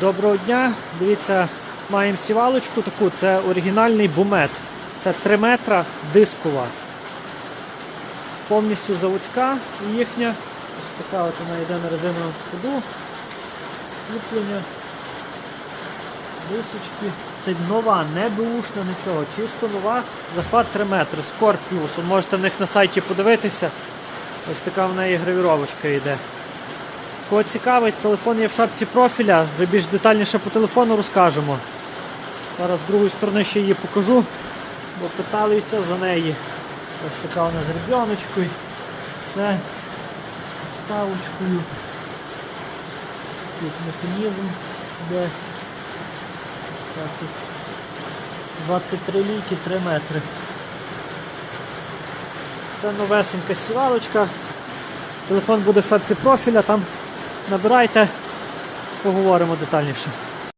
Доброго дня. Дивіться, маємо сівалочку таку, це оригінальний бумет. Це 3 метра дискова. Повністю заводська їхня. Ось така от вона йде на резиновому ходу. Кріплення. Дисочки. Це нова, не бушна, нічого. Чисто нова. Захват 3 метри. Скорпіус. Можете в них на сайті подивитися. Ось така в неї гравіровочка йде. Кого цікавить, телефон є в шапці профіля, ви більш детальніше по телефону розкажемо. Зараз з другої сторони ще її покажу, бо питалися за неї. Ось така вона з ребеночкою. Все. З підставочкою. Тут механізм, де ось так тут 23 ліки, 3 метри. Це новесенька сівалочка. Телефон буде в шапці профіля, там набирайте, поговоримо детальніше.